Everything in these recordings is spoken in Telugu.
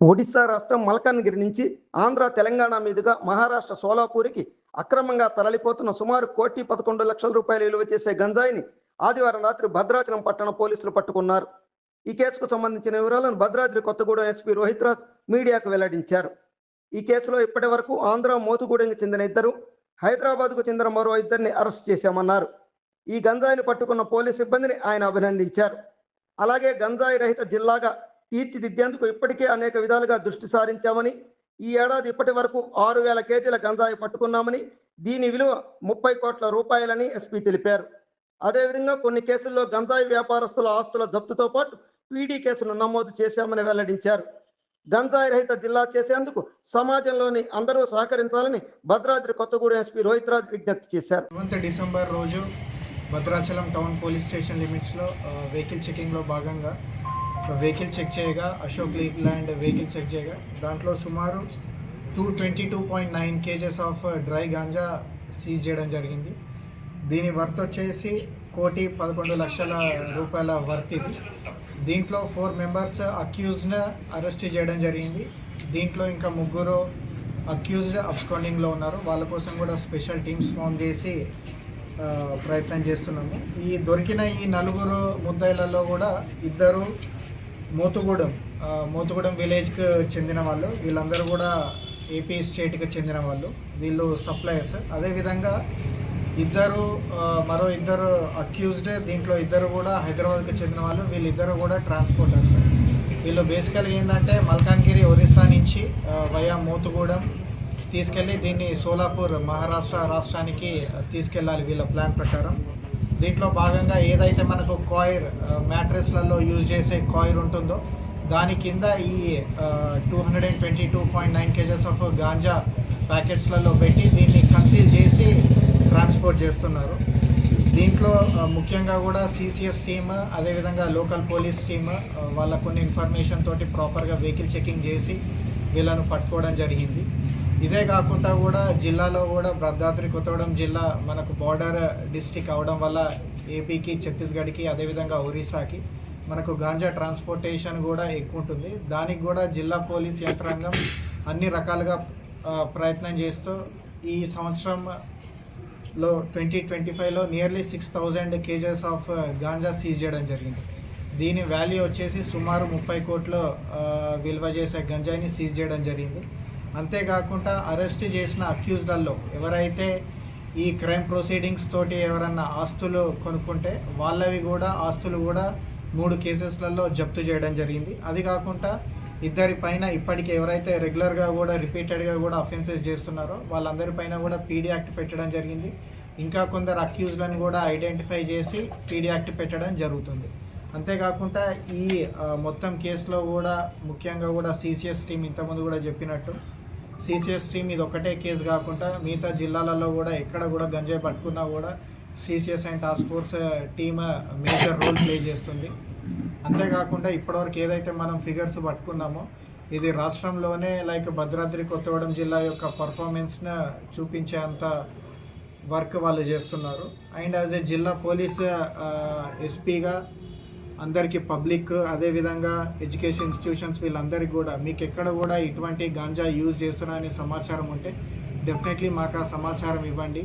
ఒడిశా రాష్ట్రం మల్కాన్గిరి నుంచి ఆంధ్ర తెలంగాణ మీదుగా మహారాష్ట్ర సోలాపూర్కి అక్రమంగా తరలిపోతున్న సుమారు కోటి పదకొండు లక్షల రూపాయలు విలువ చేసే గంజాయిని ఆదివారం రాత్రి భద్రాచలం పట్టణ పోలీసులు పట్టుకున్నారు. ఈ కేసుకు సంబంధించిన వివరాలను భద్రాద్రి కొత్తగూడెం ఎస్పీ రోహిత్ రాజ్ మీడియాకు వెల్లడించారు. ఈ కేసులో ఇప్పటి వరకు ఆంధ్ర మోతుగూడెంకి చెందిన ఇద్దరు హైదరాబాద్కు చెందిన మరో ఇద్దరిని అరెస్ట్ చేశామన్నారు. ఈ గంజాయిని పట్టుకున్న పోలీస్ సిబ్బందిని ఆయన అభినందించారు. అలాగే గంజాయి రహిత జిల్లాగా తీర్చిదిద్దేందుకు ఇప్పటికే అనేక విధాలుగా దృష్టి సారించామని ఈ ఏడాది ఇప్పటి వరకు ఆరు వేల కేజీల గంజాయి పట్టుకున్నామని దీని విలువ ముప్పై కోట్ల రూపాయలని ఎస్పీ తెలిపారు. అదేవిధంగా కొన్ని కేసుల్లో గంజాయి వ్యాపారస్తుల ఆస్తుల జప్తుతో పాటు పీడీ కేసులు నమోదు చేశామని వెల్లడించారు. గంజాయి రహిత జిల్లా చేసేందుకు సమాజంలోని అందరూ సహకరించాలని భద్రాద్రి కొత్తగూడెం ఎస్పీ రోహిత్ రాజ్ విజ్ఞప్తి చేశారు. సెవెంత్ డిసెంబర్ రోజు భద్రాచలం టౌన్ పోలీస్ స్టేషన్ లిమిట్స్లో వెహికల్ చెకింగ్లో భాగంగా వెహికల్ చెక్ చేయగా అశోక్ ల్యాండ్ వెహికల్ చెక్ చేయగా దాంట్లో సుమారు two twenty two point nine KGs of dry ganja seize చేయడం జరిగింది. దీని వర్త్ వచ్చేసి కోటి పదకొండు లక్షల రూపాయల వర్త్ ఇది. దీంట్లో ఫోర్ మెంబర్స్ అక్యూజ్డ్ అరెస్ట్ చేయడం జరిగింది. దీంట్లో ఇంకా ముగ్గురు అక్యూజ్డ్ అబ్స్కాండింగ్లో ఉన్నారు. వాళ్ళ కోసం కూడా స్పెషల్ టీమ్స్ ఫామ్ చేసి ప్రయత్నం చేస్తున్నాము. ఈ దొరికిన ఈ నలుగురు ముద్దాయిలలో కూడా ఇద్దరు మోతుగూడెం మోతుగూడెం విలేజ్కి చెందిన వాళ్ళు. వీళ్ళందరూ కూడా ఏపీ స్టేట్కి చెందిన వాళ్ళు. వీళ్ళు సప్లయర్స్. అదేవిధంగా ఇద్దరు మరో ఇద్దరు అక్యూజ్డ్ దీంట్లో ఇద్దరు కూడా హైదరాబాద్కి చెందిన వాళ్ళు. వీళ్ళిద్దరు కూడా ట్రాన్స్పోర్టర్స్. వీళ్ళు బేసికల్గా ఏంటంటే మల్కాన్గిరి ఒరిస్సా నుంచి వయా మోతుగూడెం తీసుకెళ్ళి దీన్ని సోలాపూర్ మహారాష్ట్ర రాష్ట్రానికి తీసుకెళ్ళాలి వీళ్ళ ప్లాన్ ప్రకారం. దీంట్లో భాగంగా ఏదైతే మనకు కాయిర్ మ్యాట్రెస్లలో యూజ్ చేసే కాయిర్ ఉంటుందో దాని కింద ఈ two hundred and twenty two point nine KGs of ganja ప్యాకెట్స్లలో పెట్టి దీన్ని కన్సీల్ చేసి ట్రాన్స్పోర్ట్ చేస్తున్నారు. దీంట్లో ముఖ్యంగా కూడా సిసిఎస్ టీమ్ అదేవిధంగా లోకల్ పోలీస్ టీమ్ వాళ్ళ కొన్ని ఇన్ఫర్మేషన్ తోటి ప్రాపర్గా వెహికల్ చెకింగ్ చేసి వీళ్ళను పట్టుకోవడం జరిగింది. ఇదే కాకుండా కూడా జిల్లాలో కూడా భద్రాద్రి కొత్తగూడెం జిల్లా మనకు బార్డర్ డిస్టిక్ అవడం వల్ల ఏపీకి ఛత్తీస్గఢ్కి అదేవిధంగా ఒరిస్సాకి మనకు గాంజా ట్రాన్స్పోర్టేషన్ కూడా ఎక్కువ ఉంటుంది. దానికి కూడా జిల్లా పోలీస్ యంత్రాంగం అన్ని రకాలుగా ప్రయత్నం చేస్తూ ఈ సంవత్సరం లో ట్వంటీ ట్వంటీ ఫైవ్లో nearly six thousand KGs of ganja seize చేయడం జరిగింది. దీని వాల్యూ వచ్చేసి సుమారు ముప్పై కోట్ల విలువ చేసే గంజాయిని సీజ్ చేయడం జరిగింది. అంతేకాకుండా అరెస్ట్ చేసిన అక్యూజ్లలో ఎవరైతే ఈ క్రైమ్ ప్రొసీడింగ్స్ తోటి ఎవరన్నా ఆస్తులు కొనుక్కుంటే వాళ్ళవి కూడా ఆస్తులు కూడా మూడు కేసెస్లలో జప్తు చేయడం జరిగింది. అది కాకుండా ఇద్దరి పైన ఇప్పటికి ఎవరైతే రెగ్యులర్గా కూడా రిపీటెడ్గా కూడా అఫెన్సెస్ చేస్తున్నారో వాళ్ళందరి పైన కూడా పీడీ యాక్ట్ పెట్టడం జరిగింది. ఇంకా కొందరు అక్యూజ్లను కూడా ఐడెంటిఫై చేసి పీడీ యాక్ట్ పెట్టడం జరుగుతుంది. అంతేకాకుండా ఈ మొత్తం కేసులో కూడా ముఖ్యంగా కూడా సిసిఎస్ టీం ఇంతకుముందు కూడా చెప్పినట్టు సిసిఎస్ టీం ఇది ఒకటే కేసు కాకుండా మిగతా జిల్లాలలో కూడా ఎక్కడ కూడా గంజాయి పట్టుకున్నా కూడా CCS and task force team major role play చేస్తుంది. అంతేకాకుండా ఇప్పటివరకు ఏదైతే మనం ఫిగర్స్ పట్టుకున్నామో ఇది రాష్ట్రంలోనే లైక్ భద్రాద్రి కొత్తగూడెం జిల్లా యొక్క పర్ఫార్మెన్స్ను చూపించేంత వర్క్ వాళ్ళు చేస్తున్నారు. అండ్ యాజ్ ఏ జిల్లా పోలీస్ ఎస్పీగా అందరికీ పబ్లిక్ అదేవిధంగా ఎడ్యుకేషన్ ఇన్స్టిట్యూషన్స్ వీళ్ళందరికీ కూడా మీకు ఎక్కడ కూడా ఇటువంటి గాంజా యూజ్ చేస్తున్నారనే సమాచారం ఉంటే డెఫినెట్లీ మాకు ఆ సమాచారం ఇవ్వండి.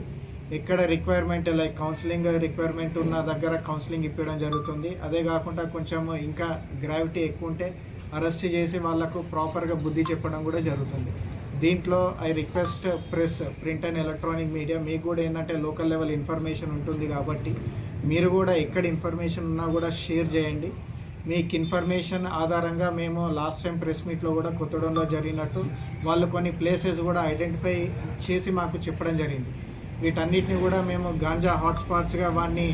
ఎక్కడ రిక్వైర్మెంట్ లైక్ కౌన్సిలింగ్ రిక్వైర్మెంట్ ఉన్న దగ్గర కౌన్సిలింగ్ ఇప్పించడం జరుగుతుంది. అదే కాకుండా కొంచెం ఇంకా గ్రావిటీ ఎక్కువ ఉంటే అరెస్ట్ చేసి వాళ్ళకు ప్రాపర్గా బుద్ధి చెప్పడం కూడా జరుగుతుంది. దీంట్లో I request press print and electronic media మీకు కూడా ఏంటంటే లోకల్ లెవెల్ ఇన్ఫర్మేషన్ ఉంటుంది కాబట్టి మీరు కూడా ఎక్కడ ఇన్ఫర్మేషన్ ఉన్నా కూడా షేర్ చేయండి. మీకు ఇన్ఫర్మేషన్ ఆధారంగా మేము లాస్ట్ టైం ప్రెస్ మీట్లో కూడా కొత్తడంలో జరిగినట్టు వాళ్ళు కొన్ని ప్లేసెస్ కూడా ఐడెంటిఫై చేసి మాకు చెప్పడం జరిగింది. వీటన్నిటిని కూడా మేము గాంజా హాట్స్పాట్స్గా వాడిని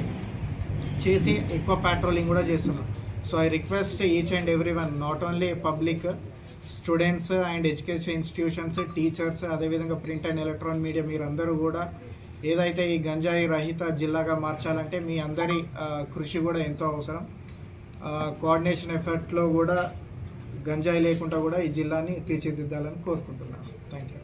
చేసి ఎక్కువ పెట్రోలింగ్ కూడా చేస్తున్నాం. So I request each and every one not only public students and education institutions teachers అదేవిధంగా ప్రింట్ అండ్ ఎలక్ట్రానిక్ మీడియా మీరందరూ కూడా ఏదైతే ఈ గంజాయి రహిత జిల్లాగా మార్చాలంటే మీ అందరి కృషి కూడా ఎంతో అవసరం. కోఆర్డినేషన్ ఎఫర్ట్లో కూడా గంజాయి లేకుండా కూడా ఈ జిల్లాని తీర్చిదిద్దాలని కోరుకుంటున్నాను. Thank you